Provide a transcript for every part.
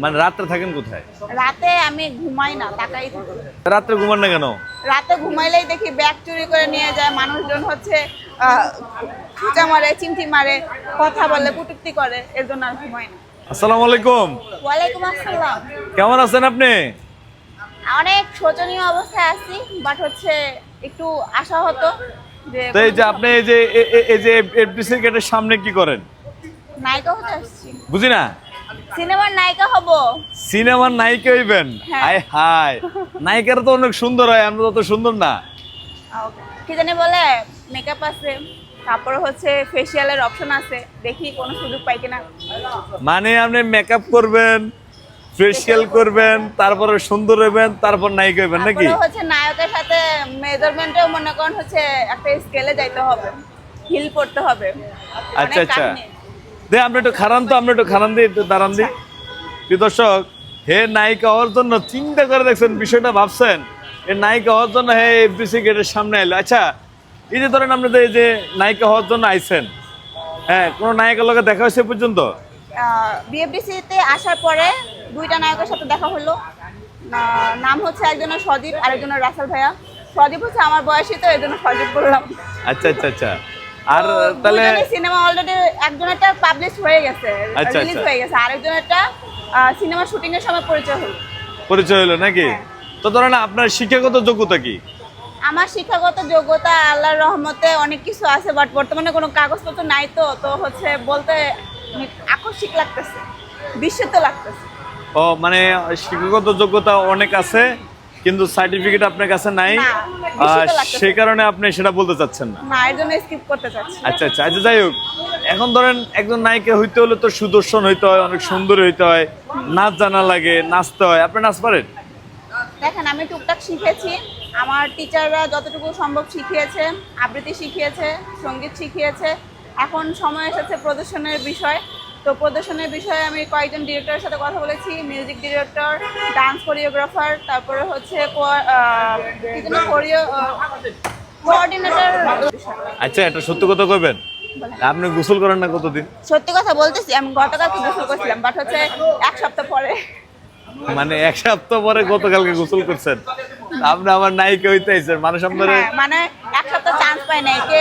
মানে রাত্রে থাকেন কোথায়? রাতে আমি ঘুমাই না তাকাই থাকি। রাত্রে ঘুমান না কেন? রাতে ঘুমাইলেই দেখি ব্যাগ চুরি করে নিয়ে যায় মানুষজন হচ্ছে খুঁচা মারে চিমটি মারে কথা বলে কুটুক্তি করে এর জন্য আর ঘুমাই না। আসসালামু আলাইকুম। ওয়ালাইকুম আসসালাম। কেমন আছেন আপনি? অনেক শোচনীয় অবস্থায় আছি বাট হচ্ছে একটু আশা হতো যে তো এই যে আপনি এই যে এই যে এফডিসি গেটের সামনে কি করেন? নায়িকা হতে আসছি। বুঝি না? সিনেমার নায়িকা হব। সিনেমার নায়িকা হইবেন? হ্যাঁ। হায় হায়। নায়িকারা তো অনেক সুন্দর হয় আমরা তো সুন্দর না। কি জানি বলে মেকআপ আছে তারপরে হচ্ছে ফেসিয়ালের অপশন আছে দেখি কোনো সুযোগ পাই কিনা। মানে আপনি মেকআপ করবেন ফেসিয়াল করবেন। তারপরে সুন্দর হইবেন তারপর নায়িকা হইবেন নাকি? হচ্ছে নায়কের সাথে মেজারমেন্টেও মনে করেন হচ্ছে একটা স্কেলে যাইতে হবে হিল করতে হবে। আচ্ছা আচ্ছা। দে আমরা একটু খারান তো আমরা একটু খারান দিই একটু দাঁড়ান দিই প্রিয় দর্শক হে নায়িকা হওয়ার জন্য চিন্তা করে দেখছেন বিষয়টা ভাবছেন। এই নায়িকা হওয়ার জন্য হে এফডিসি গেটের সামনে এলো। আচ্ছা এই যে ধরেন আপনাদের এই যে নায়িকা হওয়ার জন্য আইছেন হ্যাঁ কোনো নায়িকার লোকে দেখা হয়েছে পর্যন্ত? বিএফডিসি তে আসার পরে দুইটা নায়কের সাথে দেখা হলো। নাম হচ্ছে একজনের সজীব আরেকজনের রাসেল ভাইয়া। সজীব হচ্ছে আমার বয়সী তো এই জন্য সজীব বললাম। আচ্ছা আচ্ছা আচ্ছা। আর তাহলে সিনেমা অলরেডি একজনেরটা পাবলিশ হয়ে গেছে আচ্ছা, রিলিজ আচ্ছা। হয়ে গেছে আরেকজনেরটা সিনেমা শুটিং এর সময় পরিচয় হলো। পরিচয় হলো নাকি? তো ধরেন আপনার শিক্ষাগত যোগ্যতা কি? আমার শিক্ষাগত যোগ্যতা আল্লাহর রহমতে অনেক কিছু আছে বাট বর্তমানে কোনো কাগজপত্র নাই তো তো হচ্ছে বলতে আকস্মিক লাগতেছে বিস্মিত লাগতেছে। ও মানে শিক্ষাগত যোগ্যতা অনেক আছে কিন্তু সার্টিফিকেট আপনার কাছে নাই। সেই কারণে আপনি সেটা বলতে চাচ্ছেন না। না এর জন্য স্কিপ করতে চাচ্ছি। আচ্ছা আচ্ছা আচ্ছা যাই হোক। এখন ধরেন একজন নায়িকা হইতে হলে তো সুদর্শন হইতে হয় অনেক সুন্দর হইতে হয় নাচ জানা লাগে নাচতে হয়। আপনি নাচ পারেন? দেখেন আমি টুকটাক শিখেছি। আমার টিচাররা যতটুকু সম্ভব শিখিয়েছে আবৃত্তি শিখিয়েছে সংগীত শিখিয়েছে। এখন সময় এসেছে প্রদর্শনের বিষয়। তো প্রদর্শনের বিষয়ে আমি কয়েকজন ডিরেক্টরের সাথে কথা বলেছি মিউজিক ডিরেক্টর ডান্স কোরিওগ্রাফার তারপরে হচ্ছে কোরিও কোঅর্ডিনেটর আচ্ছা এটা সত্য কথা কইবেন? আপনি গোসল করেন না কতদিন? সত্যি কথা বলতেছি আমি গতকালকে গোসল করছিলাম বাট হচ্ছে এক সপ্তাহ পরে। মানে এক সপ্তাহ পরে গতকালকে গোসল করছেন? আপনি আমার নায়িকা হইতে আইছেন মানুষ আপনার হ্যাঁ, মানে এক সপ্তাহ চান্স পাই নাই কে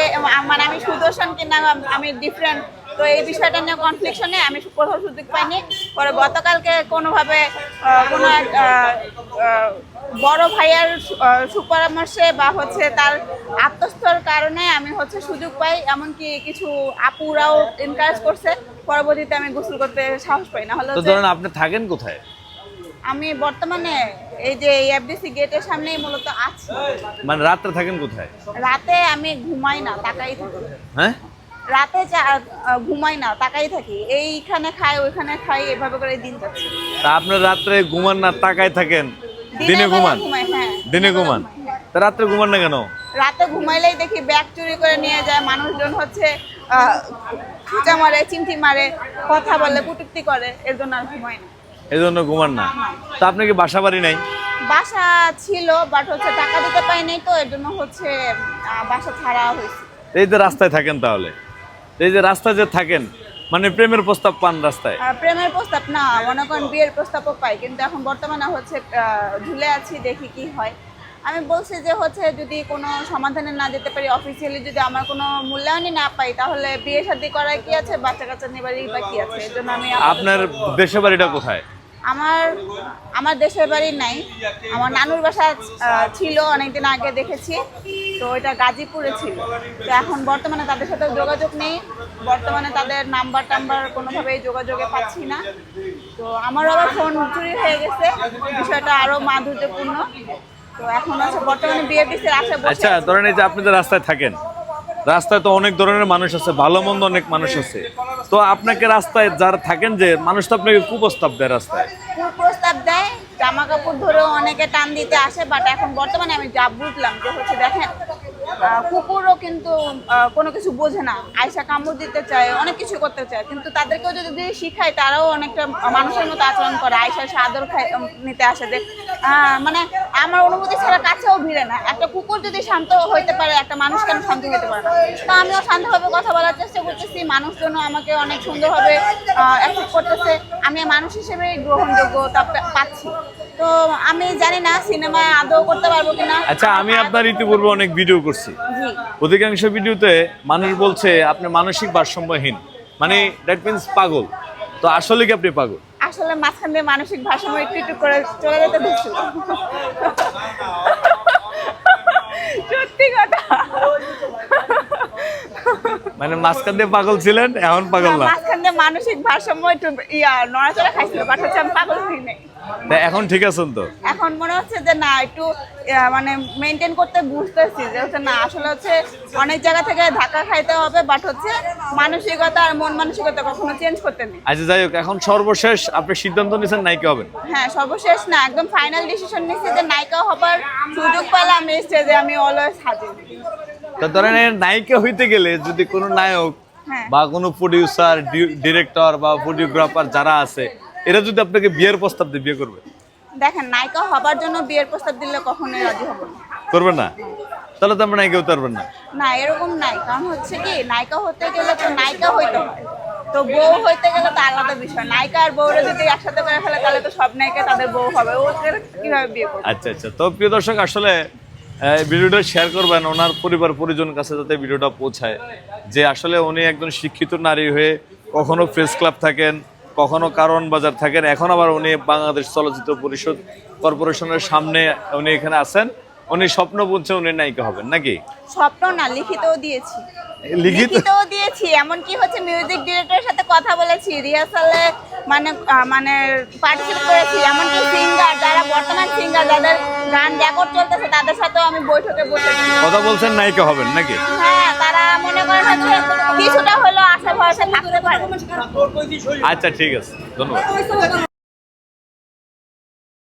মানে আমি সুদর্শন কিনা আমি ডিফারেন্ট তো এই বিষয়টা নিয়ে কনফ্লিকশনে আমি কোথাও সুযোগ পাইনি। পরে গতকালকে কোনোভাবে কোনো বড় ভাইয়ার সুপরামর্শে বা হচ্ছে তার আত্মস্থর কারণে আমি হচ্ছে সুযোগ পাই এমনকি কিছু আপুরাও এনকারেজ করছে। পরবর্তীতে আমি গোসল করতে সাহস পাই না। হলে ধরেন আপনি থাকেন কোথায়? আমি বর্তমানে এই যে এফডিসি গেটের সামনেই মূলত আছি। মানে রাত্রে থাকেন কোথায়? রাতে আমি ঘুমাই না তাকাই থাকি। হ্যাঁ? রাতে ঘুমাই না তাকাই থাকি। এইখানে খাই ওইখানে খাই এভাবে করে দিন যাচ্ছে। তা আপনি রাত্রে ঘুমান না তাকাই থাকেন? দিনে ঘুমান? হ্যাঁ। দিনে ঘুমান? তা রাত্রে ঘুমান না কেন? রাতে ঘুমাইলেই দেখি ব্যাগ চুরি করে নিয়ে যায় মানুষজন হচ্ছে খুঁচা মারে চিমটি মারে কথা বলে কুটুক্তি করে এর জন্য আর ঘুমাই না। এই জন্য ঘুমান না? তা আপনি কি বাসা বাড়ি নাই? বাসা ছিল বাট হচ্ছে টাকা দিতে পাই নাই তো এর জন্য হচ্ছে বাসা ছাড়া হয়েছে। এই যে রাস্তায় থাকেন তাহলে? এই যে রাস্তায় যে থাকেন মানে প্রেমের প্রস্তাব পান রাস্তায়? প্রেমের প্রস্তাব না মনে করেন বিয়ের প্রস্তাবও পাই কিন্তু এখন বর্তমানে হচ্ছে ঝুলে আছি দেখি কি হয়। আমি বলছি যে হচ্ছে যদি কোনো সমাধানে না যেতে পারি অফিসিয়ালি যদি আমার কোনো মূল্যায়নই না পাই তাহলে বিয়ে শাদী করা কি আছে বাচ্চা কাচ্চা নেবারই বা কি আছে? এর জন্য আমি আপনার দেশের বাড়িটা কোথায়? আমার আমার দেশের বাড়ি নাই। আমার নানুর বাসা ছিল, অনেকদিন আগে দেখেছি। তো এটা গাজীপুরে ছিল। তো এখন বর্তমানে তাদের সাথে যোগাযোগ নেই। বর্তমানে তাদের নাম্বার টাম্বার কোনোভাবেই যোগাযোগে পাচ্ছি না। তো আমার আবার ফোন চুরি হয়ে গেছে। বিষয়টা আরও মাধুর্যপূর্ণ। তো এখন আছে, বর্তমানে বিএপিসির আশা আচ্ছা ধরেন এই যে আপনি যে রাস্তায় থাকেন, রাস্তায় তো অনেক ধরনের মানুষ আছে, ভালো মন্দ অনেক মানুষ আছে। তো আপনাকে রাস্তায় যারা থাকেন যে মানুষ তো আপনাকে কুপ্রস্তাব দেয় রাস্তায়। কুপ্রস্তাব দেয় জামা কাপড় ধরেও অনেকে টান দিতে আসে বাট এখন বর্তমানে আমি যা বুঝলাম যে হচ্ছে দেখেন কুকুরও কিন্তু কোনো কিছু বোঝে না। আয়সা কামড় দিতে চায় অনেক কিছু করতে চায় কিন্তু তাদেরকেও যদি শিখায় তারাও অনেকটা মানুষের মতো আচরণ করে। আয়সা এসে আদর খাই নিতে আসে আহ, মানে আমার অনুমতি ছাড়া কাছেও ভিড়ে না। একটা কুকুর যদি শান্ত হইতে পারে একটা মানুষ কেন শান্ত হইতে পারে না? তো আমিও শান্তভাবে কথা বলার চেষ্টা করতেছি। মানুষজন আমাকে অনেক সুন্দরভাবে অ্যাকসেপ্ট করতেছে। আমি মানুষ হিসেবে গ্রহণযোগ্যতা পাচ্ছি। তো আমি জানি না সিনেমায় আদৌ করতে পারব কিনা। আচ্ছা আমি আপনার ইতিপূর্বে অনেক ভিডিও করছি। অধিকাংশ ভিডিওতে মানুষ বলছে আপনি মানসিক ভারসাম্যহীন। মানে দ্যাট মিনস পাগল। তো আসলে কি আপনি পাগল? আসলে মাঝখান দিয়ে মানসিক ভারসাম্য একটু একটু করে চলে যেতে দেখছিল। সত্যি কথা। মানে মাঝখান দিয়ে পাগল ছিলেন এখন পাগল না। মাঝখান দিয়ে মানসিক ভারসাম্য একটু ইয়া নড়াচড়া খাইছিল বাট হচ্ছে আমি পাগল হই নাই। এখন ঠিক আছেন তো? এখন মনে হচ্ছে যে না একটু মানে মেনটেন করতে বুঝতেছি যে হচ্ছে না আসলে হচ্ছে অনেক জায়গা থেকে ধাক্কা খাইতে হবে বাট হচ্ছে মানসিকতা আর মন মানসিকতা কখনো চেঞ্জ করতে নেই। আচ্ছা যাই হোক এখন সর্বশেষ আপনি সিদ্ধান্ত নিয়েছেন নায়িকা হবেন। হ্যাঁ সর্বশেষ না একদম ফাইনাল ডিসিশন নিচ্ছি যে নায়িকা হবার সুযোগ পেলাম এই স্টেজে আমি অলওয়েজ হাজির। তা ধরেন নায়িকা হইতে গেলে যদি কোনো নায়ক হ্যাঁ। বা কোনো প্রডিউসার ডিরেক্টর বা ফটোগ্রাফার যারা আছে এরা যদি আপনাকে বিয়ের প্রস্তাব দিয়ে বিয়ে করবে? দেখেন নায়িকা হবার জন্য বিয়ের প্রস্তাব দিলে কখনোই রাজি হব না। করবেন না? তাহলে তো আমরা নায়িকা হতে পারবেন না। না এরকম নাই কারণ হচ্ছে কি নায়িকা হতে গেলে তো নায়িকা হইতে হয়। তো বউ হইতে গেলে তো আলাদা বিষয়। নায়িকা আর বউরা যদি একসাথে করে ফেলে তাহলে তো সব নায়িকা তাদের বউ হবে। ওদের কীভাবে বিয়ে করবে? আচ্ছা আচ্ছা। তো প্রিয় দর্শক আসলে ভিডিওটা শেয়ার করবেন ওনার পরিবার পরিজন কাছে যাতে ভিডিওটা পৌঁছায়। যে আসলে উনি একজন শিক্ষিত নারী হয়ে কখনো প্রেস ক্লাব থাকেন কখনো কারণ বাজার থাকেন। এখন আবার উনি বাংলাদেশ চলচ্চিত্র পরিষদ কর্পোরেশনের সামনে উনি এখানে আছেন। উনি স্বপ্ন বুঝছে উনি নায়িকা হবেন নাকি? স্বপ্ন না লিখিতও দিয়েছি। লিখিত লিখিতও দিয়েছি এমনকি হচ্ছে মিউজিক ডিরেক্টরের সাথে কথা বলেছি। রিহার্সালে মানে মানে পার্টিসিপেট করেছি। এমনকি সিঙ্গার যারা বর্তমান সিঙ্গার যাদের গান রেকর্ড চলতেছে তাদের সাথেও আমি বৈঠকে বসেছি। কথা বলছেন নায়িকা হবেন নাকি? হ্যাঁ তারা মনে করেন হচ্ছে কিছুটা হলেও আশা ভরসা থাকতে পারে। আচ্ছা ঠিক আছে। ধন্যবাদ।